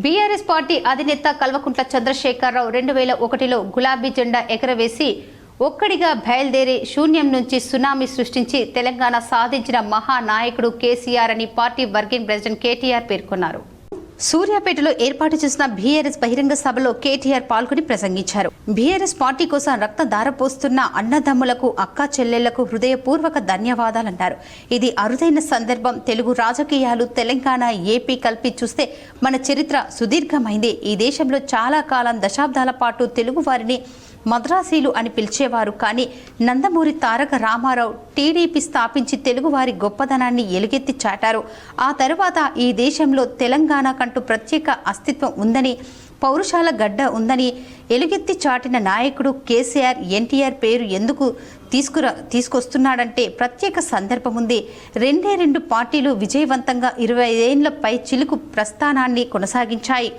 BRS party అధినేత కల్వకుంట్ల చంద్రశేఖరరావు రెండు వేల ఒకటిలో గులాబీ జెండా ఎగరవేసి ఒక్కడిగా బయలుదేరి శూన్యం నుంచి సునామీ సృష్టించి తెలంగాణ సాధించిన మహానాయకుడు కేసీఆర్ అని పార్టీ వర్కింగ్ ప్రెసిడెంట్ కేటీఆర్ పేర్కొన్నారు. సూర్యాపేటలో ఏర్పాటు చేసిన బీఆర్ఎస్ బహిరంగ సభలో కేటీఆర్ పాల్గొని ప్రసంగించారు. బీఆర్ఎస్ పార్టీ కోసం రక్త దారపోస్తున్న అన్నదమ్ములకు అక్కా చెల్లెళ్ళకు హృదయపూర్వక ధన్యవాదాలన్నారు ఇది అరుదైన సందర్భం. తెలుగు రాజకీయాలు తెలంగాణ ఏపీ కలిపి చూస్తే మన చరిత్ర సుదీర్ఘమైంది. ఈ దేశంలో చాలా కాలం దశాబ్దాల పాటు తెలుగు వారిని మద్రాసీలు అని పిలిచేవారు. కానీ నందమూరి తారక రామారావు టీడీపీ స్థాపించి తెలుగువారి గొప్పదనాన్ని ఎలుగెత్తి చాటారు. ఆ తర్వాత ఈ దేశంలో తెలంగాణ కంటూ ప్రత్యేక అస్తిత్వం ఉందని పౌరుషాల గడ్డ ఉందని ఎలుగెత్తి చాటిన నాయకుడు కేసీఆర్ ఎన్టీఆర్ పేరు ఎందుకు తీసుకురా తీసుకొస్తున్నాడంటే ప్రత్యేక సందర్భం ఉంది. రెండే రెండు పార్టీలు విజయవంతంగా ఇరవై ఐదేళ్ళపై చిలుకు ప్రస్థానాన్ని కొనసాగించాయి.